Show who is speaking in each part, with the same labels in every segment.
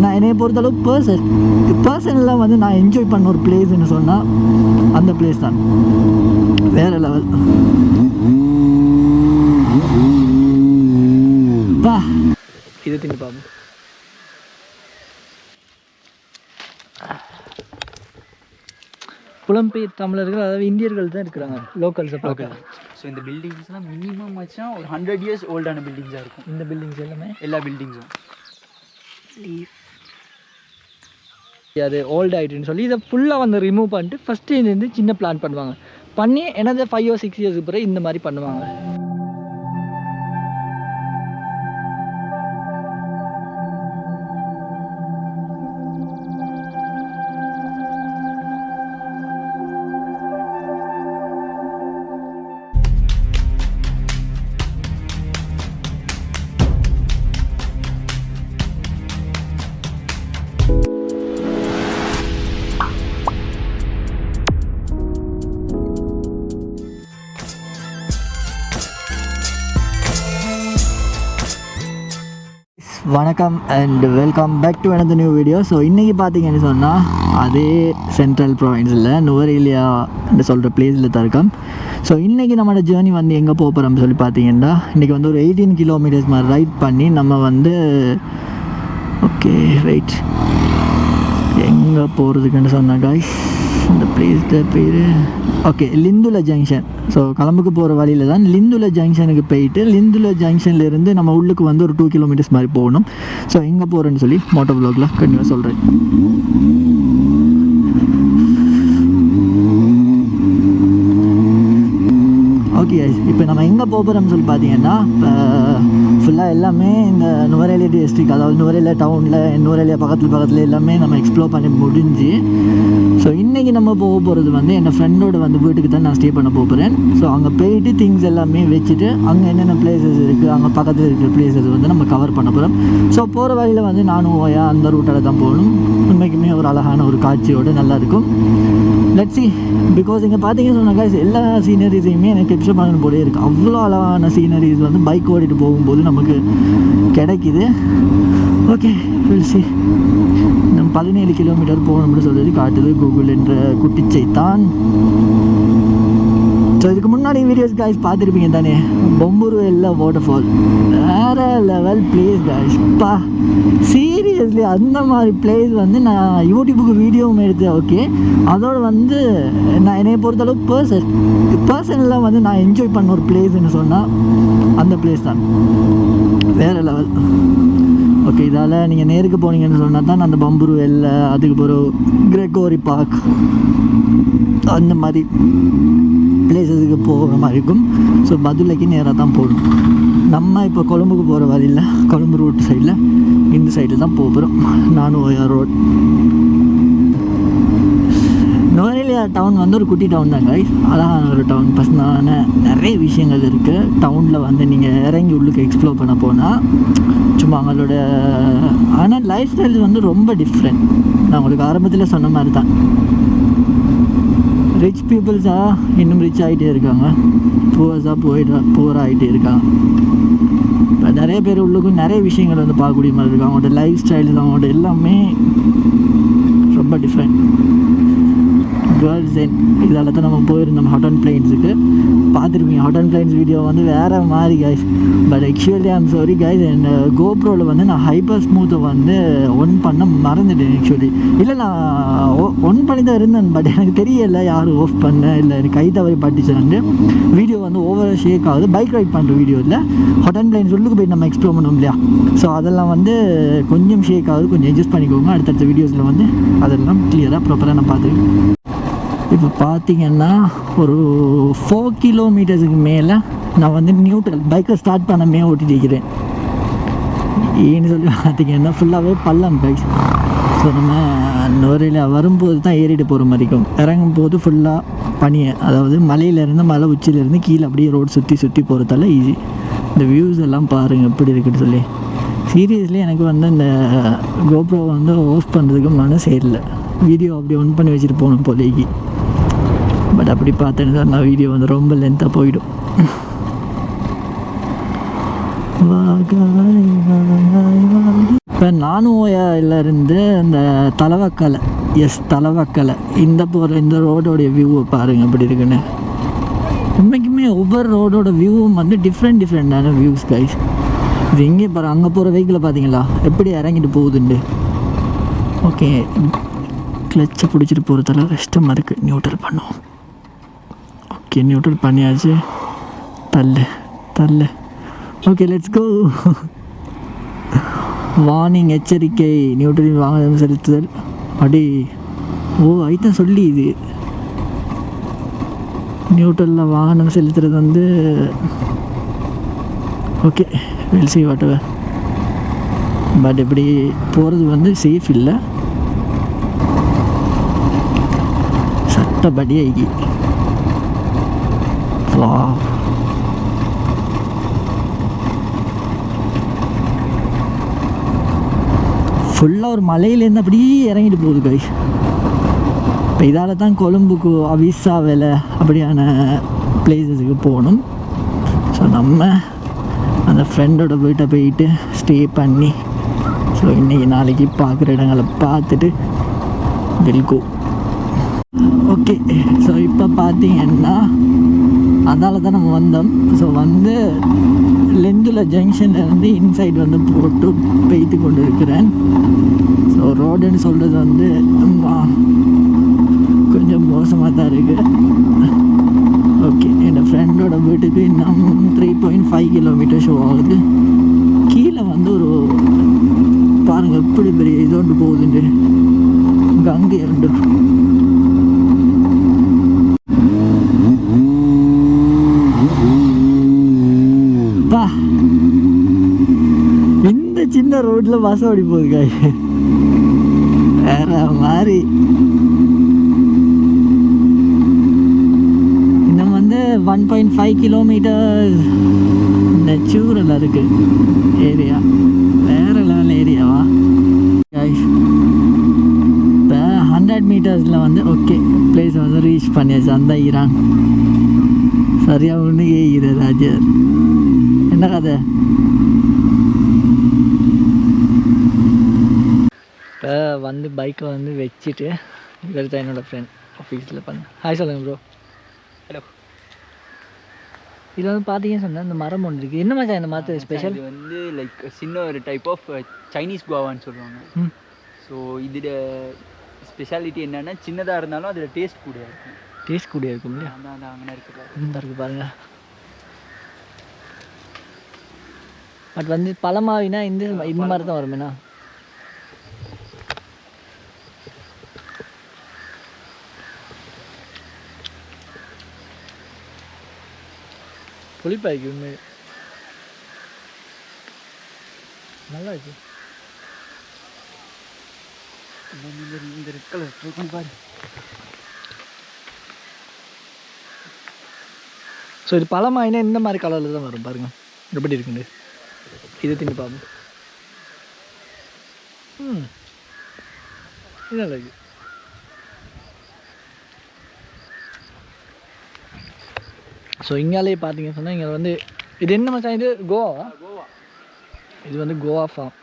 Speaker 1: நான் என்னைய பொறுத்தளவு பர்சன் பர்சனலாக வந்து நான் என்ஜாய் பண்ண ஒரு பிளேஸ்ன்னு சொன்னால் அந்த பிளேஸ் தான். வேறு லெவல் வா. இது தின்னு பார்ப்போம் புலம்பெயர் தமிழர்கள் அதாவது இந்தியர்கள் தான் இருக்கிறாங்க லோக்கல்ஸை பார்க்க.
Speaker 2: ஸோ இந்த பில்டிங்ஸ்லாம் மினிமம் வச்சால் ஒரு ஹண்ட்ரட் இயர்ஸ் ஓல்டான பில்டிங்ஸாக இருக்கும்.
Speaker 1: இந்த பில்டிங்ஸ் எல்லாமே?
Speaker 2: எல்லா பில்டிங்ஸும்
Speaker 1: அது ஓல்ட் ஆகிட்டுன்னு சொல்லி இதை ஃபுல்லாக வந்து ரிமூவ் பண்ணிட்டு ஃபஸ்ட்டு இருந்து சின்ன பிளான் பண்ணுவாங்க. பண்ணி எனது ஃபைவ் ஓ சிக்ஸ் இயர்ஸ்க்கு பிறகு இந்த மாதிரி பண்ணுவாங்க. வணக்கம் அண்ட் வெல்கம் பேக் டு எனது நியூ வீடியோ ஸோ இன்றைக்கி பார்த்தீங்கன்னு சொன்னால் அதே சென்ட்ரல் ப்ரொவின்ஸில் நுவரேலியா சொல்கிற பிளேஸில் தான் இருக்கோம். ஸோ இன்றைக்கி நம்மளோட ஜேர்னி வந்து எங்கே போக போகிறோம்னு சொல்லி பார்த்தீங்கன்னா இன்றைக்கி வந்து ஒரு எயிட்டீன் கிலோமீட்டர்ஸ் மாதிரி ரைட் பண்ணி நம்ம வந்து ஓகே ரைட் எங்கே போகிறதுக்குன்னு சொன்னால் காய்ஸ் இந்த பிளேஸ்ட பேர் ஓகே லிந்துல ஜங்ஷன் ஸோ கிளம்புக்கு போகிற வழியில் தான் லிந்துல ஜங்ஷனுக்கு போயிட்டு லிந்துல ஜங்ஷன்லேருந்து நம்ம உள்ளுக்கு வந்து ஒரு டூ கிலோமீட்டர்ஸ் மாதிரி போகணும். ஸோ எங்கே போகிறேன்னு சொல்லி மோட்டோ ப்ளாகில் கண்டிப்பாக சொல்கிறேன் ஓகே இப்போ நம்ம எங்கே போகிறோம்னு சொல்லி பார்த்தீங்கன்னா ஃபுல்லாக எல்லாமே இந்த நுவரேலியா டிஸ்ட்ரிக் அதாவது நுவரேலியா டவுனில் நுவரேலியா பக்கத்தில் பக்கத்தில் எல்லாமே நம்ம எக்ஸ்ப்ளோர் பண்ணி முடிஞ்சு ஸோ இன்றைக்கி நம்ம போக போகிறது வந்து என் ஃப்ரெண்டோட வந்து வீட்டுக்கு தான் நான் ஸ்டே பண்ண போகிறேன் ஸோ அங்கே போயிட்டு திங்ஸ் எல்லாமே வச்சுட்டு அங்கே என்னென்ன பிளேசஸ் இருக்குது அங்கே பக்கத்தில் இருக்கிற பிளேசஸ் வந்து நம்ம கவர் பண்ண போகிறோம் ஸோ போகிற வழியில் வந்து நானும் ஓயா அந்த ரூட்டில் தான் போகணும். உண்மைக்குமே ஒரு அழகான ஒரு காட்சியோடு நல்லாயிருக்கும் லெட்ஸி சி பிகாஸ் இங்கே பார்த்தீங்கன்னு சொன்னாக்கா எல்லா சீனரிஸையுமே எனக்கு கேப்சர் பண்ணணும் போலே இருக்குது அவ்வளோ அழகான சீனரிஸ் வந்து பைக் ஓடிட்டு போகும்போது நமக்கு கிடைக்குது. ஓகே சி நம்ம பதினேழு கிலோமீட்டர் போகணும்னு சொல்லி காட்டுது கூகுள் என்ற குட்டிச்சை தான் ஸோ இதுக்கு முன்னாடி வீடியோஸ் காய்ஸ் பார்த்துருப்பீங்க தானே? பொம்புரு வாட்டர் ஃபால் வேற லெவல் பிளேஸ் காய்ஸ் பா சீரியஸ்லி அந்த மாதிரி பிளேஸ் வந்து நான் யூடியூபுக்கு வீடியோவும் எடுத்தேன் ஓகே அதோட வந்து நான் என்னை பொறுத்தளவு பர்சன் பர்சனலாக வந்து நான் என்ஜாய் பண்ண ஒரு பிளேஸ்ன்னு சொன்னால் அந்த பிளேஸ் தான். வேற லெவல் ஓகே இதால் நீங்கள் நேருக்கு போனீங்கன்னு சொன்னால் தான் அந்த பம்புரு எல்லை அதுக்கு பிறகு கிரெகோரி பார்க் அந்த மாதிரி. பிளேசஸுக்கு போகிற மாதிரி இருக்கும் ஸோ மதுரைக்கு நேராக தான் போகணும். நம்ம இப்போ கொழும்புக்கு போகிற வழியில் கொழம்பு ரோட் சைடில் இந்த சைடில் தான் போகிறோம் நானும் ஓயா ரோட் நுவரேலியா டவுன் வந்து ஒரு குட்டி டவுன் தான் guys. அழகான ஒரு டவுன் பர்சனலான நிறைய விஷயங்கள் இருக்குது டவுனில் வந்து நீங்கள் இறங்கி உள்ளுக்கு எக்ஸ்ப்ளோர் பண்ண போனால் சும்மா அவங்களோட ஆனால் லைஃப் ஸ்டைல் வந்து ரொம்ப டிஃப்ரெண்ட் நான் உங்களுக்கு ஆரம்பத்தில் சொன்ன மாதிரி தான். ரிச் பீப்புள்ஸாக இன்னும் ரிச் ஆகிட்டே இருக்காங்க. புவர்ஸாக போயிட்டு புவர் ஆகிட்டே இருக்காங்க. இப்போ நிறைய பேர் உள்ளுக்கும் நிறைய விஷயங்கள் வந்து பார்க்கக்கூடிய மாதிரி இருக்கும். அவங்களோட லைஃப் ஸ்டைல் அவங்களோட எல்லாமே ரொம்ப டிஃப்ரெண்ட் கேர்ள்ஸ் என் இதால் தான் நம்ம போயிருந்தோம் ஹாட் அண்ட் பிளைன்ஸுக்கு பார்த்துருப்பீங்க. ஹாட் அண்ட் பிளைன்ஸ் வீடியோ வந்து வேறு மாதிரி guys but actually I'm sorry guys என் கோப்ரோவில் வந்து நான் ஹைப்பர் ஸ்மூத்தை வந்து ஒன் பண்ண மறந்துட்டேன் ஆக்சுவலி இல்லை நான் uh, ஒன் பண்ணி தான் இருந்தேன் பட் எனக்கு தெரியல யார் ஆஃப் பண்ண இல்லை எனக்கு கை தவறி பட்டுச்சுன்னு வீடியோ வந்து ஓவர் ஷேக் ஆகுது. பைக் ரைட் பண்ணுற வீடியோ இல்லை. ஹாட் அண்ட் பிளைன்ஸ் உள்ளுக்கு போய் நம்ம எக்ஸ்ப்ளோர் பண்ணோம் இல்லையா? ஸோ அதெல்லாம் வந்து கொஞ்சம் ஷேக் ஆகுது. கொஞ்சம் அட்ஜஸ்ட் பண்ணிக்கோங்க. அடுத்தடுத்த வீடியோஸில் வந்து அதெல்லாம் கிளியராக ப்ராப்பராக நான் பார்த்துருக்கேன் இப்போ பார்த்தீங்கன்னா ஒரு ஃபோர் கிலோமீட்டர்ஸுக்கு மேலே நான் வந்து நியூட்ரல் பைக்கை ஸ்டார்ட் பண்ணமே ஓட்டிட்டு இருக்கிறேன். ஏன்னு சொல்லி பார்த்தீங்கன்னா ஃபுல்லாகவே பள்ளம் பைக் ஸோ நம்ம நுரையில் வரும்போது தான் ஏறிட்டு போகிற மாதிரி இருக்கும். இறங்கும் போது ஃபுல்லாக பனியை அதாவது மலையிலேருந்து மலை உச்சியிலேருந்து கீழே அப்படியே ரோடு சுற்றி சுற்றி போகிறதால ஈஸி இந்த வியூஸ் எல்லாம் பாருங்கள் எப்படி இருக்குன்னு சொல்லி. சீரியஸ்லி எனக்கு வந்து இந்த கோப்ரோ வந்து ஆஃப் பண்ணுறதுக்கு மனசே இல்லை. வீடியோ அப்படி ஒன் பண்ணி வச்சுட்டு போகணும் போலேக்கு பட் அப்படி பார்த்தேன்னு தான் நான் வீடியோ வந்து ரொம்ப லென்த்தாக போயிடும். இப்போ வாகாய் வாகாய். இப்போ நானும் அந்த தலைவக்கலை எஸ் தலைவக்கலை. இந்த போகிற இந்த ரோடோடைய வியூவை பாருங்கள் எப்படி இருக்குன்னு. உண்மைக்குமே ஒவ்வொரு ரோடோட வியூவும் வந்து டிஃப்ரெண்ட் டிஃப்ரெண்டான வியூஸ் கைஸ் இது எங்கே பாரு அங்கே போகிற வெஹிக்கிளை பார்த்தீங்களா எப்படி இறங்கிட்டு போகுதுண்டு ஓகே கிளச்சை பிடிச்சிட்டு போகிறதால கஷ்டமாக இருக்குது நியூட்ரல் பண்ணும் ஓகே நியூட்ரல் பண்ணியாச்சு. தள்ளு தள்ளு. ஓகே லெட்ஸ் கோ வார்னிங் எச்சரிக்கை. நியூட்ரலின் வாகனம் செலுத்துதல் அடி ஓ ஐத்தான் சொல்லி இது. நியூட்ரலில் வாகனம் செலுத்துறது வந்து okay will see what but இப்படி போகிறது வந்து சேஃப் இல்லை. சட்டப்படி ஐகி வா ஃபுல்லாக ஒரு மலையிலேருந்து அப்படியே இறங்கிட்டு போகுது கை இப்போ இதால் தான் கொழும்புக்கு அவிசா வேலை அப்படியான பிளேசஸுக்கு போகணும். ஸோ நம்ம அந்த ஃப்ரெண்டோட வீட்டை போயிட்டு ஸ்டே பண்ணி ஸோ இன்றைக்கி நாளைக்கு பார்க்குற இடங்களை பார்த்துட்டு வில்கோ ஓகே ஸோ இப்போ பார்த்தீங்கன்னா அதால் தான் நம்ம வந்தோம். ஸோ வந்து லெந்துல ஜங்ஷன்லேருந்து இன்சைட் வந்து போட்டு பெய்த்து கொண்டு இருக்கிறேன் ஸோ ரோடுன்னு சொல்கிறது வந்து கொஞ்சம் மோசமாக தான் இருக்குது ஓகே என் ஃப்ரெண்டோட வீட்டுக்கு இன்னும் three point five kilometre show ஆகுது. கீழே வந்து ஒரு பாருங்கள் எப்படி பெரிய இதோண்டு போகுதுண்டு கங்கை உண்டு பா ரோட்டில் சின்ன பஸ் ஓடி போகுது காய் வேற மாதிரி. இன்னும் வந்து ஒன் பாயிண்ட் ஃபைவ் கிலோமீட்டர் சூரில் இருக்குது ஏரியா வேற லெவல் ஏரியாவா காய்ஸ் இப்போ ஹண்ட்ரட் மீட்டர்ஸில் வந்து ஓகே பிளேஸ் வந்து ரீச் பண்ணியாச்சு. அந்த ஈரான். சரியாக ஒன்று கேக்குது ராஜர் என்ன கதை இப்போ வந்து பைக்கை வந்து வச்சுட்டு இவர் தான் என்னோடய ஃப்ரெண்ட் ஆஃபீஸில் பண்ண. ஹாய் சொல்லுங்கள் ப்ரோ
Speaker 2: ஹலோ
Speaker 1: இதில் வந்து பார்த்தீங்கன்னு சொன்னால் இந்த மரம் ஒன்று இருக்குது என்ன மச்சான் இந்த மரத்து ஸ்பெஷல்
Speaker 2: இது வந்து லைக் சின்ன ஒரு டைப் ஆஃப் சைனீஸ் குவாவான்னு சொல்லுவாங்க.
Speaker 1: ம்.
Speaker 2: ஸோ இதோட ஸ்பெஷாலிட்டி என்னன்னா சின்னதாக இருந்தாலும் அதில் டேஸ்ட் கூட இருக்கும்.
Speaker 1: டேஸ்ட் கூடிய இருக்கும் இல்லையா?
Speaker 2: அதான் அந்த அங்கே இருக்குது
Speaker 1: இந்த இருக்கு பாருங்க. பட் வந்து பழமாவினா இந்த இந்த மாதிரி தான் வருமேண்ணா? புளிப்பா இருக்கு உண்மை நல்லா இருக்கு
Speaker 2: இந்த ரெட் கலர் ட்ரை பாரு
Speaker 1: ஸோ இது பழமாயினா இந்த மாதிரி கலரில் தான் வரும் பாருங்க. எப்படி இருக்குண்டு இது தின்னு பார்ப்போம். ம். இது நல்லா இருக்குது ஸோ இங்காலே பார்த்தீங்க சொன்னால் இங்கே வந்து இது என்ன மச்சான் இது? கோவா?
Speaker 2: கோவா.
Speaker 1: இது வந்து கோவா ஃபார்ம்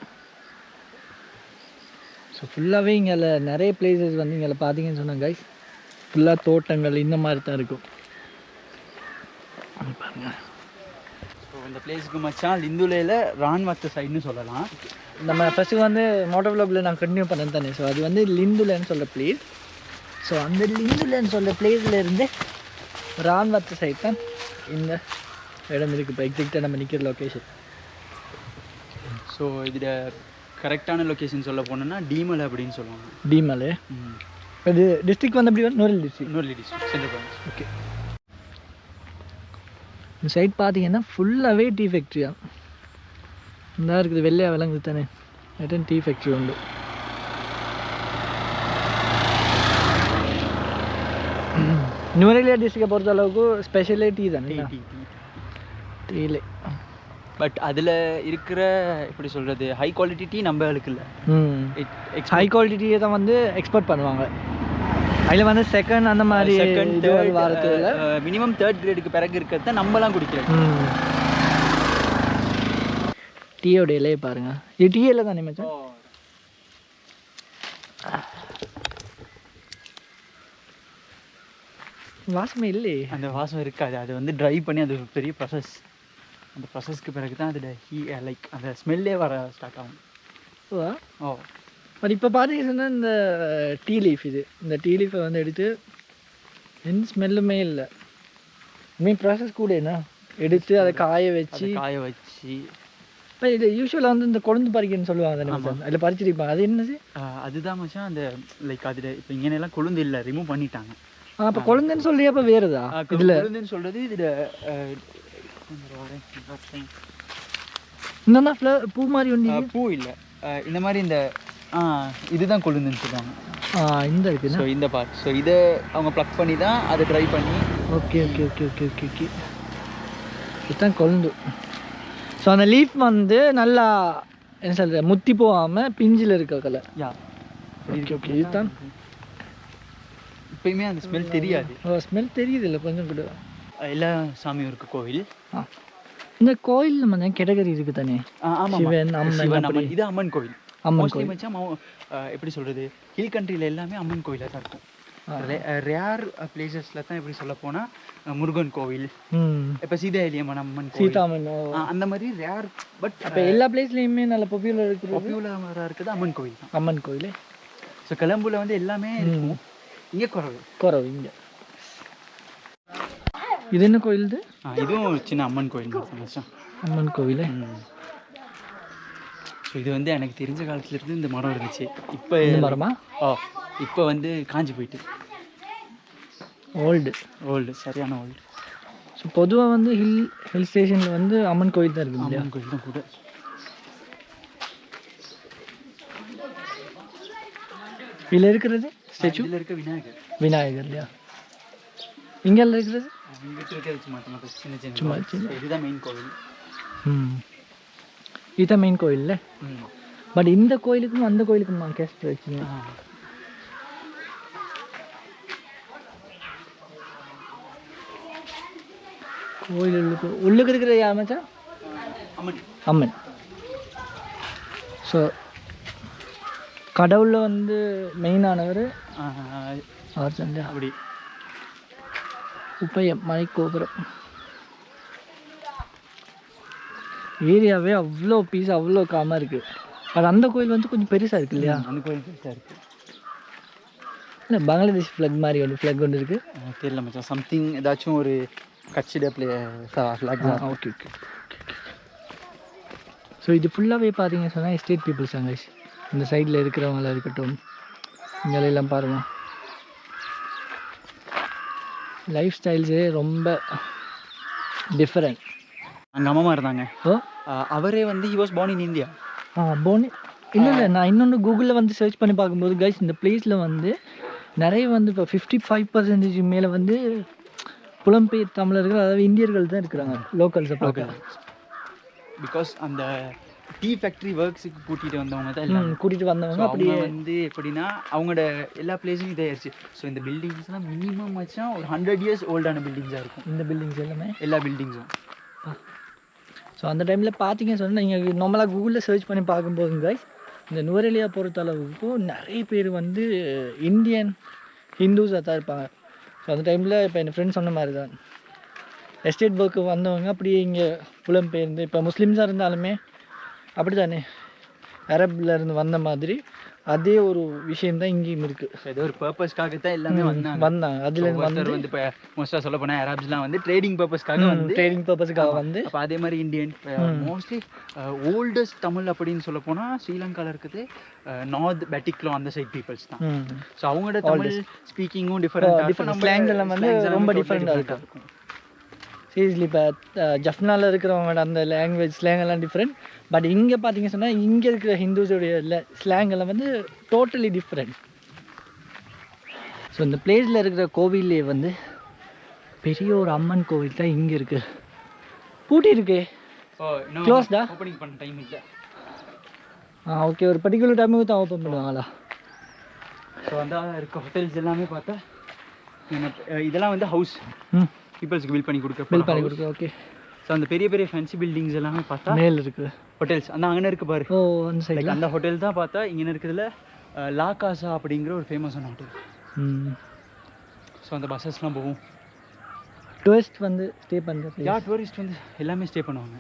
Speaker 1: ஸோ ஃபுல்லாகவே இங்கே நிறைய பிளேசஸ் வந்து இங்கே பார்த்தீங்கன்னு சொன்னாங்க கைஸ் ஃபுல்லாக தோட்டங்கள் இந்த மாதிரி தான் இருக்கும்.
Speaker 2: ஸோ இந்த பிளேஸுக்கு மச்சான் லிந்துலேயில் ரான்வத்த சைடுன்னு சொல்லலாம்.
Speaker 1: நம்ம ஃபஸ்ட்டு வந்து மோட்டோ விளாகில் நான் கண்டினியூ பண்ணேன் தானே. ஸோ அது வந்து லிந்துலன்னு சொல்கிற பிளேஸ் ஸோ அந்த லிந்துலன்னு சொல்கிற பிளேஸில் இருந்து ரான்வத்த சைட் தான் இந்த இடம் இருக்குது இப்போ எக்ஸாக்டாக நம்ம நிற்கிற லொக்கேஷன்
Speaker 2: ஸோ இதோட கரெக்டான லொக்கேஷன் சொல்ல போனோம்னா டீமல் அப்படின்னு சொல்லுவாங்க.
Speaker 1: டீமலு. இது டிஸ்ட்ரிக்ட் வந்து வரும்? நூரல் டிஸ்ட்ரிக்ட்
Speaker 2: இன்னொரு டிஸ்ட்ரிக்ட் சென்ட்ரல்
Speaker 1: ஓகே இந்த சைட் பார்த்தீங்கன்னா ஃபுல்லாகவே டீ ஃபேக்ட்ரியா இந்த இருக்குது வெள்ளையா விளங்குது தானே. ரிட்டன் டீ ஃபேக்ட்ரி உண்டு. நுவரெலியா டிஸ்ட்ரிக்டை பொறுத்த அளவுக்கு ஸ்பெஷலே டீ தானே டீலே
Speaker 2: பட் அதில் இருக்கிற எப்படி சொல்கிறது ஹை குவாலிட்டி டீ நம்மளுக்கு இல்லை.
Speaker 1: ம். ஹை குவாலிட்டி டீயை தான் வந்து எக்ஸ்போர்ட் பண்ணுவாங்க. அதில் வந்து செகண்ட் அந்த மாதிரி
Speaker 2: செகண்ட்
Speaker 1: வாரத்தில்.
Speaker 2: மினிமம் தேர்ட் கிரேடுக்கு பிறகு இருக்கிறத நம்மலாம் குடிக்கிறோம்.
Speaker 1: டீயோட இலையை பாருங்க. இது டீ இலை தானே மச்சான்?
Speaker 3: வாசமே இல்லையே.
Speaker 2: அந்த வாசம் இருக்காது. அது வந்து ட்ரை பண்ணி அது ஒரு பெரிய ப்ராசஸ் அந்த ப்ராசஸ்க்கு பிறகு தான் அதோட ஹீ லைக் அந்த ஸ்மெல்லே வர ஸ்டார்ட் ஆகும்.
Speaker 3: ஓ. பட் இப்போ பார்த்தீங்கன்னா இந்த டீ லீஃப் இது. இந்த டீ லீஃபை வந்து எடுத்து எந்த ஸ்மெல்லுமே இல்லை. மீன் ப்ராசஸ் கூட என்ன? எடுத்து அதை காய வச்சு.
Speaker 2: காய வச்சு.
Speaker 3: இப்ப இது யூஸ்வலாக வந்து இந்த கொழுந்து பறிக்கன்னு சொல்லுவாங்க மச்சான்? அதில் பறிச்சிருப்பாங்க அது என்னது?
Speaker 2: அதுதான் மச்சான் அந்த லைக் அதில் இப்போ இங்கനെல்லாம் கொழுந்து இல்லை. ரிமூவ் பண்ணிட்டாங்க.
Speaker 3: அப்போ கொழுந்துன்னு சொல்லி அப்போ வேறுதா? இதில்.
Speaker 2: கொழுந்துன்னு சொல்றது இதில்
Speaker 3: இன்னும் ஃப்ளவர் பூ மாதிரி ஒன்று
Speaker 2: பூ இல்லை. இந்த மாதிரி இந்த இதுதான் கொழுந்துன்னு சொல்லுவாங்க.
Speaker 3: இந்த இருக்குண்ணா
Speaker 2: ஸோ இந்த பார்ட் ஸோ இதை அவங்க ப்ளக் பண்ணி தான் அதை ட்ரை பண்ணி
Speaker 3: okay okay okay okay okay okay இதுதான் கொழுந்து. ஸோ அந்த லீஃப் வந்து நல்லா என்ன சொல்கிறது முத்தி போகாமல் பிஞ்சில் இருக்க கலர்
Speaker 2: யா
Speaker 3: ஓகே ஓகே இதுதான்
Speaker 2: எப்பயுமே அந்த ஸ்மெல் தெரியாது.
Speaker 3: ஸ்மெல் தெரியுது இல்லை கொஞ்சம் கூட.
Speaker 2: எல்லா சாமியும் இருக்கு கோவில்.
Speaker 3: இந்த கோயில் நம்ம கேட்டகரி இருக்கு தானே. சிவன், அம்மன்.
Speaker 2: அம்மன். இது அம்மன் கோவில்.
Speaker 3: அம்மன் கோயில்
Speaker 2: எப்படி சொல்றது? ஹில் கண்ட்ரில எல்லாமே அம்மன் கோயிலாக தான் இருக்கும். ரேர் பிளேசஸ்ல தான் எப்படி சொல்ல போனா முருகன் கோவில். இப்ப சீதாயலியம்மன் அம்மன் கோவில்.
Speaker 3: சீதாமன்
Speaker 2: அந்த மாதிரி ரேர் பட்
Speaker 3: அப்போ எல்லா பிளேஸ்லையுமே நல்ல பாப்புலர் இருக்குது
Speaker 2: பாப்புலராக இருக்குது அம்மன் கோவில்
Speaker 3: அம்மன் கோயில்
Speaker 2: ஸோ கிளம்புல வந்து எல்லாமே இருக்கும். இங்கே குறவு.
Speaker 3: குறவு இங்கே. இது என்ன கோயில் இது
Speaker 2: ஆ, இதுவும் சின்ன அம்மன் கோயில்
Speaker 3: அம்மன் கோவில்
Speaker 2: ஸோ இது வந்து எனக்கு தெரிஞ்ச காலத்துல இருந்து இந்த மரம் இருந்துச்சு. இப்போ
Speaker 3: மரமா?
Speaker 2: ஓ இப்போ வந்து காஞ்சி போயிட்டு.
Speaker 3: ஓல்டு
Speaker 2: ஓல்டு சரியான ஓல்டு
Speaker 3: ஸோ பொதுவாக வந்து ஹில் ஹில் ஸ்டேஷனில் வந்து அம்மன் கோயில் தான் இருக்குது
Speaker 2: அம்மன் கோயில் தான் கூட.
Speaker 3: இதில் இருக்கிறது? ஸ்டாச்சு
Speaker 2: இருக்க விநாயகர்.
Speaker 3: விநாயகர் இல்லையா? இங்கெல்லாம் இருக்கிறது சும்மா சின்ன
Speaker 2: இதுதான் மெயின் கோவில்.
Speaker 3: ம். இதுதான் மெயின் கோயில்ல
Speaker 2: ம்.
Speaker 3: பட் இந்த கோயிலுக்கும் அந்த கோயிலுக்கும் கேஸ்ட் வச்சுங்க. கோயில் உள்ளுக்கு உள்ளுக்கு இருக்கிற யார் மச்சான்?
Speaker 2: அம்மன்.
Speaker 3: அம்மன். ஸோ கடவுளில் வந்து மெயினானவர் அவர் சந்தியா
Speaker 2: அப்படி.
Speaker 3: உப்பையம் மலை கோபுரம். ஏரியாவே அவ்வளோ பீஸ் அவ்வளோ காமாக இருக்குது பட் அந்த கோயில் வந்து கொஞ்சம் பெருசாக இருக்கு இல்லையா?
Speaker 2: அந்த கோயில் பெருசாக இருக்கு.
Speaker 3: இல்லை பங்களாதேஷ் ஃப்ளக் மாதிரி ஒன்று ஃப்ளக் ஒன்று இருக்குது
Speaker 2: தெரியல மச்சான். சம்திங் ஏதாச்சும் ஒரு கட்சிட பிளே ஃப்ளாக் தான்.
Speaker 3: ஓகே ஓகே ஸோ இது ஃபுல்லாகவே பார்த்தீங்க சொன்னால் எஸ்டேட் பீப்புள்ஸ் அங்கே இந்த சைடில் இருக்கிறவங்களா இருக்கட்டும் இங்கே எல்லாம் பாருங்கள் லைஃப் ஸ்டைல்ஸே ரொம்ப டிஃப்ரெண்ட்
Speaker 2: அங்கே அம்மா இருந்தாங்க.
Speaker 3: ஓ?
Speaker 2: அவரே வந்து he was born in India
Speaker 3: ஆ போனி இல்லை இல்லை நான் இன்னொன்று கூகுளில் வந்து சர்ச் பண்ணி பார்க்கும்போது கைஸ் இந்த பிளேஸில் வந்து நிறைய வந்து இப்போ ஃபிஃப்டி ஃபைவ் பர்சன்டேஜ் மேலே வந்து புலம்பெயர் தமிழர்கள் அதாவது இந்தியர்கள் தான் இருக்கிறாங்க லோக்கல்ஸை பார்க்க
Speaker 2: பிகாஸ் அந்த டீ ஃபேக்ட்ரி ஒர்க்ஸுக்கு கூட்டிகிட்டு வந்தவங்க தான்
Speaker 3: கூட்டிகிட்டு வந்தவங்க அப்படியே
Speaker 2: வந்து எப்படின்னா அவங்களோட எல்லா பிளேஸும் இதாயிருச்சு. ஸோ இந்த பில்டிங்ஸ்லாம் மினிமம் வச்சா ஒரு ஹண்ட்ரட் இயர்ஸ் ஓல்டான பில்டிங்ஸாக இருக்கும்.
Speaker 3: இந்த பில்டிங்ஸ் எல்லாமே?
Speaker 2: எல்லா பில்டிங்ஸும்
Speaker 3: ஸோ அந்த டைமில் பார்த்தீங்க சொன்னால் நீங்கள் நார்மலாக கூகுளில் சர்ச் பண்ணி பார்க்கும்போது guys இந்த நுவரெலியா பொறுத்த அளவுக்கு நிறைய பேர் வந்து இந்தியன் ஹிந்துஸாக தான் இருப்பாங்க. ஸோ அந்த டைமில் இப்போ என் ஃப்ரெண்ட் சொன்ன மாதிரி தான் எஸ்டேட் ஒர்க்கு வந்தவங்க அப்படியே இங்கே புலம்பெயர்ந்து இப்போ முஸ்லீம்ஸாக இருந்தாலுமே அப்படி தானே அரபில் இருந்து வந்த மாதிரி அதே ஒரு விஷயம் தான் இங்கேயும் இருக்குது
Speaker 2: ஏதோ ஒரு பர்பஸ்க்காக தான் எல்லாமே வந்தாங்க.
Speaker 3: வந்தாங்க அதுலேருந்து வந்து
Speaker 2: வந்து இப்போ மோஸ்ட்டாக சொல்ல போனால் அரப்ஸ்லாம் வந்து ட்ரேடிங் பர்பஸ்க்காக வந்து
Speaker 3: ட்ரேடிங் பர்பஸுக்காக வந்து
Speaker 2: அப்போ அதே மாதிரி இந்தியன் மோஸ்ட்லி ஓல்டஸ்ட் தமிழ் அப்படின்னு சொல்ல போனால் ஸ்ரீலங்காவில் இருக்குது நார்த் பெட்டிக்லோ அந்த சைட் பீப்புள்ஸ் தான். ஸோ அவங்களோட தமிழ் ஸ்பீக்கிங்கும் டிஃபரெண்ட்
Speaker 3: slangs எல்லாம் வந்து ரொம்ப ஆ இருக்கும். சீரியஸ்லி இப்போ ஜஃப்னால இருக்கிறவங்களோட அந்த லாங்குவேஜ் ஸ்லேங் எல்லாம் டிஃப்ரெண்ட் பட் இங்கே பார்த்தீங்க சொன்னால் இங்கே இருக்கிற ஹிந்துஸோடைய ஸ்லேங் எல்லாம் வந்து டோட்டலி டிஃப்ரெண்ட் ஸோ இந்த பிளேஸில் இருக்கிற கோவில்லே வந்து பெரிய ஒரு அம்மன் கோவில் தான் இங்கே இருக்குது பூட்டி இருக்கே. ஆ?
Speaker 2: ஓப்பனிங் பண்ண டைம் இல்லை.
Speaker 3: ஆ ஓகே ஒரு பர்டிகுலர் டைமுக்கு தான் ஓப்பன் பண்ணுவாங்களா?
Speaker 2: ஸோ அந்த இருக்க ஹோட்டல்ஸ் எல்லாமே பார்த்தா இதெல்லாம் வந்து ஹவுஸ் பீப்புள்ஸ்க்கு பில் பண்ணி கொடுக்க
Speaker 3: பில் பண்ணி கொடுக்க ஓகே
Speaker 2: ஸோ அந்த பெரிய பெரிய ஃபேன்சி பில்டிங்ஸ் எல்லாமே பார்த்தா
Speaker 3: மேல் இருக்குது
Speaker 2: ஹோட்டல்ஸ் அந்த அங்கே இருக்கு பாரு?
Speaker 3: ஓ அந்த
Speaker 2: Like அந்த ஹோட்டல் தான் பார்த்தா இங்கே இருக்கிறதுல லா காசா அப்படிங்கிற ஒரு ஃபேமஸான ஹோட்டல்
Speaker 3: ம்.
Speaker 2: ஸோ அந்த பஸ்ஸஸ்லாம் போகும்.
Speaker 3: டூரிஸ்ட் வந்து ஸ்டே பண்ணுற
Speaker 2: யா டூரிஸ்ட் வந்து எல்லாமே ஸ்டே பண்ணுவாங்க.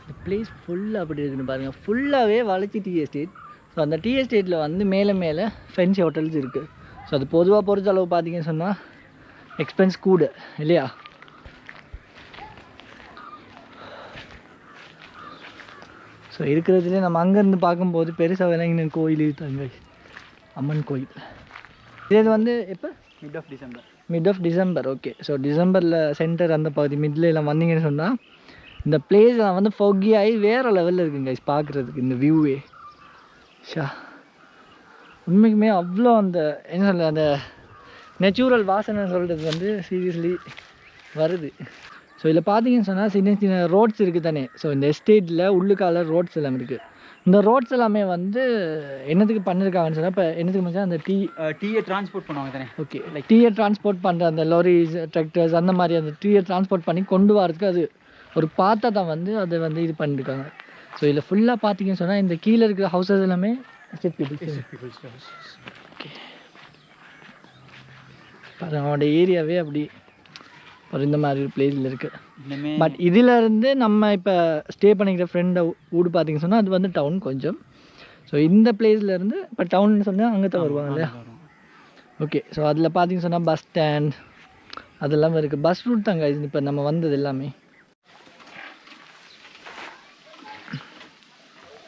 Speaker 3: இந்த பிளேஸ் ஃபுல்லாக அப்படி இருக்குன்னு பாருங்கள் ஃபுல்லாகவே வளர்ச்சி டீ எஸ்டேட் ஸோ அந்த டீ எஸ்டேட்டில் வந்து மேலே மேலே ஃபென்சி ஹோட்டல்ஸ் இருக்குது ஸோ அது பொதுவாக பொறுத்த அளவு பார்த்தீங்கன்னு சொன்னால் எக்ஸ்பென்ஸ் கூட இல்லையா? ஸோ இருக்கிறதுலே நம்ம அங்கேருந்து பார்க்கும்போது பெருசாக விளங்கின கோயில் இருக்காங்க அம்மன் கோயில். இது வந்து எப்போ?
Speaker 2: Mid of December
Speaker 3: mid of December okay so டிசம்பரில் சென்டர் அந்த பகுதி மிட்ல எல்லாம் வந்தீங்கன்னு சொன்னால் இந்த பிளேஸ்லாம் வந்து foggy ஆகி வேறு லெவலில் இருக்குங்க பார்க்குறதுக்கு இந்த வியூவே ஷா உண்மைக்குமே அவ்வளோ அந்த என்ன சொல்ல அந்த நேச்சுரல் வாசனை சொல்கிறது வந்து சீரியஸ்லி வருது. ஸோ இதில் பார்த்தீங்கன்னு சொன்னால் சின்ன சின்ன ரோட்ஸ் இருக்குது தானே. ஸோ இந்த எஸ்டேட்டில் உள்ளுக்கால ரோட்ஸ் எல்லாம் இருக்குது இந்த ரோட்ஸ் எல்லாமே வந்து என்னத்துக்கு பண்ணியிருக்காங்கன்னு சொன்னால் இப்போ என்னத்துக்கு மச்சான் அந்த டீ
Speaker 2: டீயை டிரான்ஸ்போர்ட் பண்ணுவாங்க தானே.
Speaker 3: ஓகே லைக் டீயை டிரான்ஸ்போர்ட் பண்ணுற அந்த லாரிஸ் டிராக்டர்ஸ் அந்த மாதிரி அந்த டீயை டிரான்ஸ்போர்ட் பண்ணி கொண்டு வரதுக்கு அது ஒரு பாத்தை தான் வந்து அதை வந்து இது பண்ணியிருக்காங்க ஸோ இதில் ஃபுல்லாக பார்த்தீங்கன்னு சொன்னால் இந்த கீழே இருக்கிற ஹவுசஸ் எல்லாமே எஸ்டேட் பீப்புள்ஸ் ஏரியாவே அப்படி. ஒரு இந்த மாதிரி ஒரு பிளேஸில் இருக்குது பட் இதில் இருந்து நம்ம இப்போ ஸ்டே பண்ணிக்கிற ஃப்ரெண்டை வீடு பார்த்தீங்கன்னு சொன்னால் அது வந்து டவுன் கொஞ்சம். ஸோ இந்த பிளேஸ்ல இருந்து இப்போ டவுன் சொன்னால் அங்கே தான் வருவாங்க இல்லையா. ஓகே ஸோ அதில் பார்த்தீங்கன்னு சொன்னால் பஸ் ஸ்டாண்ட் அதெல்லாம் இருக்குது பஸ் ரூட் தாங்க இது இப்போ நம்ம வந்தது எல்லாமே.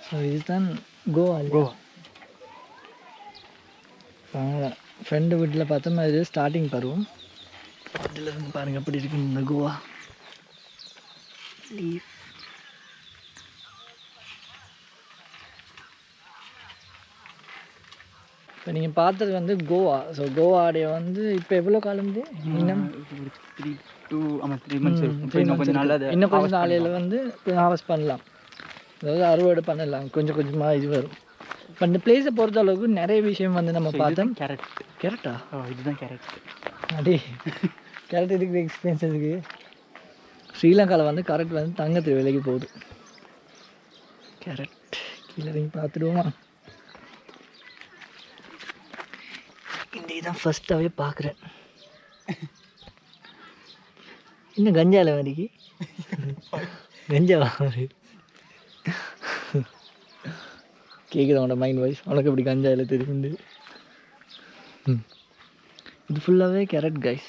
Speaker 3: ஸோ இதுதான் கோவா
Speaker 2: கோவா
Speaker 3: ஃப்ரெண்டு வீட்டில் பார்த்தோம்னா இது ஸ்டார்டிங் பருவம். அதில் இருந்து பாருங்க எப்படி இருக்கு இந்த கோவா. லீஃப் இப்போ நீங்கள் பார்த்தது வந்து கோவா. ஸோ கோவாடைய வந்து இப்போ எவ்வளோ காலம் இது? இன்னும்?
Speaker 2: த்ரீ டூ ஆமாம் த்ரீ மந்த்ஸ் இருக்கும்
Speaker 3: three
Speaker 2: இன்னும் கொஞ்சம். அதை
Speaker 3: இன்னும் கொஞ்சம் நாளையில் வந்து ஹார்வெஸ்ட் பண்ணலாம். அதாவது அறுவடை பண்ணலாம். கொஞ்சம் கொஞ்சமாக இது வரும். இப்போ இந்த பிளேஸை பொறுத்த அளவுக்கு நிறைய விஷயம் வந்து நம்ம பார்த்தோம்.
Speaker 2: கேரட்
Speaker 3: கேரட்டா
Speaker 2: இதுதான் கேரட்
Speaker 3: அடே. கேரட் இதுக்கு எக்ஸ்பீரியன்ஸ் இருக்குது ஸ்ரீலங்காவில் வந்து கரெக்ட் வந்து தங்கத்து விலைக்கு போகுது. கேரட் கீழே இறங்கி பார்த்துடுவோமா? இந்த இதான் ஃபஸ்ட்டாகவே பார்க்குறேன். இன்னும் கஞ்சால வரைக்கு கஞ்சா வருது கேட்குது அவனோட மைண்ட் வாய்ஸ் உனக்கு இப்படி கஞ்சா இல்லை தெரியுது இது ஃபுல்லாகவே கேரட் கைஸ்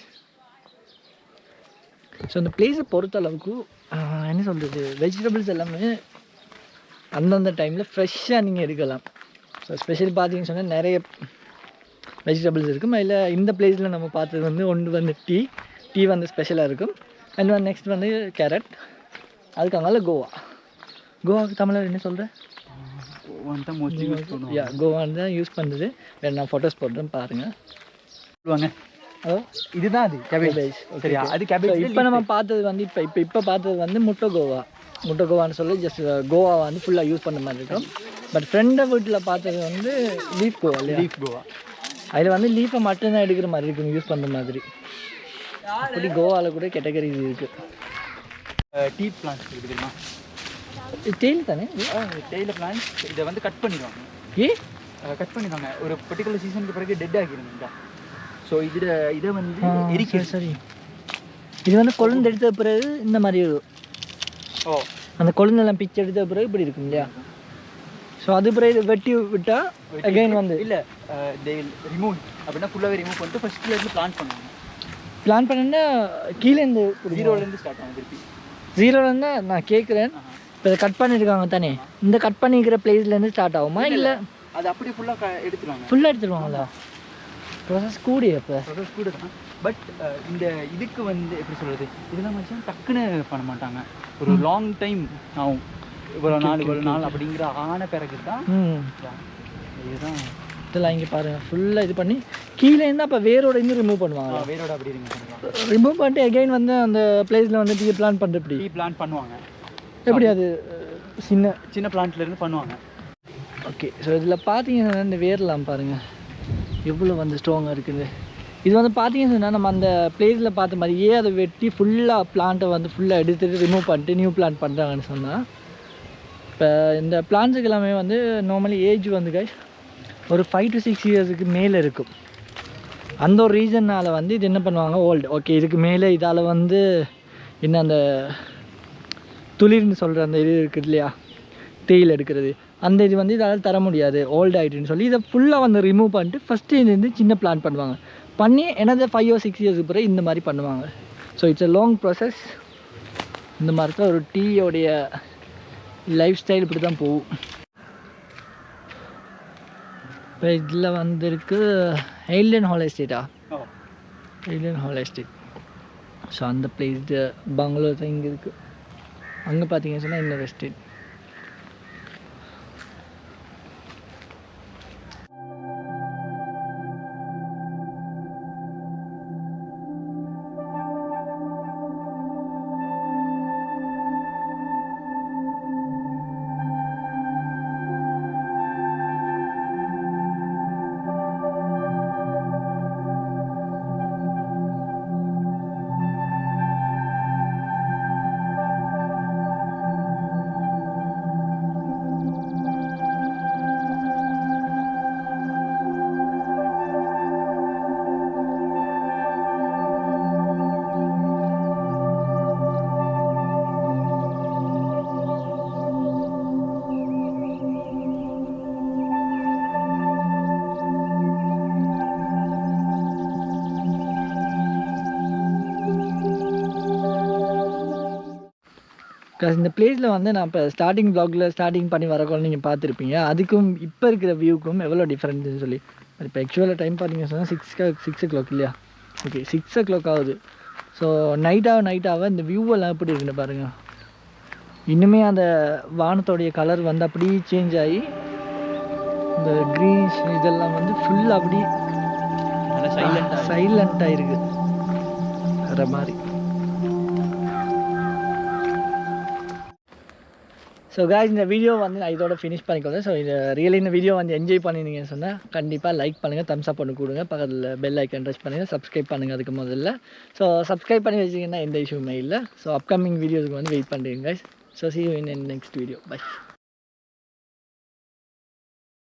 Speaker 3: ஸோ அந்த பிளேஸை பொறுத்த அளவுக்கு என்ன சொல்கிறது வெஜிடபிள்ஸ் எல்லாமே அந்தந்த டைமில் ஃப்ரெஷ்ஷாக நீங்கள் எடுக்கலாம். ஸோ ஸ்பெஷலி பார்த்தீங்கன்னு சொன்னால் நிறைய வெஜிடபிள்ஸ் இருக்கும். அதில் இந்த பிளேஸில் நம்ம பார்த்தது வந்து ஒன்று வந்து டீ டீ வந்து ஸ்பெஷலாக இருக்கும். அண்ட் வந்து நெக்ஸ்ட் வந்து கேரட் அதுக்கு அங்கால கோவா. கோவாவுக்கு தமிழில் என்ன சொல்கிறேன்
Speaker 2: வந்து தான் மோஸ்ட்லி யூஸ் பண்ணுவாங்க.
Speaker 3: யா தான் யூஸ் பண்ணுறது வேறு நான் ஃபோட்டோஸ் போடுறேன் பாருங்கள்
Speaker 2: சொல்லுவாங்க. இதுதான் அது கேபேஜ் சரியா. அது கேபேஜ்
Speaker 3: இப்போ நம்ம பார்த்தது வந்து இப்போ இப்போ இப்போ பார்த்தது வந்து முட்டை கோவா முட்டை கோவான்னு சொல்லி ஜஸ்ட் கோவா வந்து ஃபுல்லாக யூஸ் பண்ண மாதிரி இருக்கும். பட் ஃப்ரெண்டை வீட்டில் பார்த்தது வந்து லீஃப் கோவா
Speaker 2: லீஃப் கோவா.
Speaker 3: அதில் வந்து லீஃபை மட்டும்தான் எடுக்கிற மாதிரி இருக்கும் யூஸ் பண்ணுற மாதிரி. அப்படி கோவாவில் கூட கேட்டகரிஸ் இருக்குது
Speaker 2: டீ பிளான்ஸ் இருக்கு தெரியுமா?
Speaker 3: டெய்ல் தானே?
Speaker 2: டெய்ல பிளான்ஸ் இதை வந்து கட் பண்ணிடுவாங்க.
Speaker 3: ஏ?
Speaker 2: கட் பண்ணிடுவாங்க. ஒரு பர்டிகுலர் சீசனுக்கு பிறகு டெட் ஆகிடுங்க ஸோ இதில் இதை வந்து எரிக்க
Speaker 3: சரி இது வந்து கொழுந்து எடுத்த பிறகு இந்த மாதிரி
Speaker 2: ஓ.
Speaker 3: அந்த கொழுந்தெல்லாம் பிச்சு எடுத்த பிறகு இப்படி இருக்கும் இல்லையா? ஸோ அது பிறகு இதை வெட்டி விட்டால் அகைன் வந்து
Speaker 2: இல்லை தே ரிமூவ் அப்படின்னா ஃபுல்லாகவே ரிமூவ் பண்ணிட்டு ஃபர்ஸ்ட்ல இருந்து பிளான் பண்ணுவாங்க
Speaker 3: பிளான் பண்ணேன்னா கீழேருந்து
Speaker 2: ஜீரோலேருந்து ஸ்டார்ட் ஆகும் திருப்பி.
Speaker 3: ஜீரோலேருந்து நான் கேட்குறேன் இப்போ இதை கட் பண்ணியிருக்காங்க தானே. இந்த கட் பண்ணிக்கிற பிளேஸ்லேருந்து ஸ்டார்ட் ஆகுமா இல்லை
Speaker 2: அது அப்படியே ஃபுல்லாக எடுத்துருவாங்க.
Speaker 3: ஃபுல்லாக எடுத்துருவாங்களா? ப்ராசஸ் கூடி அப்போ
Speaker 2: ப்ரொசஸ் கூட தான் பட் இந்த இதுக்கு வந்து எப்படி சொல்கிறது இதெல்லாம் மனுஷன் டக்குன்னு பண்ண மாட்டாங்க. ஒரு லாங் டைம் ஆகும். இவ்வளோ நாள் இவ்வளோ நாள் அப்படிங்கிற ஆன பிறகு தான் இதுதான்.
Speaker 3: இதெல்லாம் இங்கே பாருங்கள் ஃபுல்லாக இது பண்ணி கீழே இருந்து அப்போ வேரோட இருந்து ரிமூவ் பண்ணுவாங்க.
Speaker 2: வேரோட அப்படி
Speaker 3: ரிமூவ் பண்ணிட்டு எகைன் வந்து அந்த பிளேஸில் வந்து டீ பிளான் பண்ணுற
Speaker 2: டீ பிளான் பண்ணுவாங்க.
Speaker 3: எப்படி அது சின்ன?
Speaker 2: சின்ன பிளான்ட்ல இருந்து பண்ணுவாங்க.
Speaker 3: ஓகே ஸோ இதில் பார்த்தீங்கன்னா இந்த வேர்லாம் பாருங்கள் எவ்வளோ வந்து ஸ்ட்ராங்காக இருக்குது. இது வந்து பார்த்தீங்கன்னு சொன்னால் நம்ம அந்த பிளேஸில் பார்த்த மாதிரியே அதை வெட்டி ஃபுல்லாக பிளான்ட்டை வந்து ஃபுல்லாக எடுத்துட்டு ரிமூவ் பண்ணிட்டு நியூ பிளான்ட் பண்ணுறாங்கன்னு சொன்னால் இப்போ இந்த பிளான்ஸுக்கு எல்லாமே வந்து நார்மலி ஏஜ் வந்து கை ஒரு ஃபைவ் டு சிக்ஸ் இயர்ஸுக்கு மேலே இருக்கும். அந்த ஒரு ரீசன்னால் வந்து இது என்ன பண்ணுவாங்க? ஓல்டு ஓகே இதுக்கு மேலே இதால் வந்து என்ன அந்த துளிர்னு சொல்கிற அந்த இது இருக்குது இல்லையா? தேயில் எடுக்கிறது. அந்த இது வந்து இதால் தர முடியாது. ஓல்டு ஆகிட்டுன்னு சொல்லி இதை ஃபுல்லாக வந்து ரிமூவ் பண்ணிட்டு ஃபஸ்ட்டு இது வந்து சின்ன பிளான் பண்ணுவாங்க. பண்ணி எனது ஃபைவ் ஓ சிக்ஸ் இயர்ஸ்க்கு பிறகு இந்த மாதிரி பண்ணுவாங்க. So it's a long process இந்த மாதிரி தான் ஒரு டீயோடைய லைஃப் ஸ்டைல் இப்படி தான் போகும். இப்போ இதில் வந்திருக்கு ஏலியன் ஹால் எஸ்டேட்டா
Speaker 2: ஓ
Speaker 3: ஏலியன் ஹால் எஸ்டேட் ஸோ அந்த பிளேஸ் பங்களோ தான் இங்கே இருக்குது அங்கே பார்த்தீங்கன்னு சொன்னால் இன்னொரு எஸ்டேட் பிகாஸ் இந்த பிளேஸில் வந்து நான் இப்போ ஸ்டார்டிங் ப்ளாகில் ஸ்டார்டிங் பண்ணி வரக்குள்ள நீங்கள் பார்த்துருப்பீங்க. அதுக்கும் இப்போ இருக்கிற வியூக்கும் எவ்வளோ டிஃப்ரெண்ட்னு சொல்லி. இப்போ ஆக்சுவலாக டைம் பார்த்தீங்க சொன்னால் சிக்ஸ் சிக்ஸ் ஓ கிளாக் இல்லையா? ஓகே சிக்ஸ் ஓ கிளாக் ஆகுது ஸோ நைட்டாக நைட்டாக இந்த வியூவெல்லாம் எப்படி இருக்குன்னு பாருங்கள் இன்னுமே அந்த வானத்தோடைய கலர் வந்து அப்படியே சேஞ்ச் ஆகி இந்த க்ரீன்ஸ் இதெல்லாம் வந்து ஃபுல்லாக அப்படி
Speaker 2: நல்லா சைலண்டாக
Speaker 3: சைலண்ட்டாக இருக்கு. வேற மாதிரி. ஸோ guys இந்த வீடியோ வந்து நான் இதோட ஃபினிஷ் பண்ணிக்கொள்றேன் ஸோ இந்த ரியலி இந்த வீடியோ வந்து என்ஜாய் பண்ணினீங்கன்னு சொன்னால் கண்டிப்பாக லைக் பண்ணுங்கள் தம்ஸ் அப் பண்ணி கொடுங்க. பக்கத்தில் பெல் ஐக்கன் டச் பண்ணுங்கள் சப்ஸ்கிரைப் பண்ணுங்கள் அதுக்கு முதல்ல. ஸோ சப்ஸ்கிரைப் பண்ணி வச்சிங்கன்னா எந்த இஷ்யூமே இல்லை. ஸோ அப்கமிங் வீடியோஸ்க்கு வந்து வெயிட் பண்ணுறீங்க guys so see you in the next video.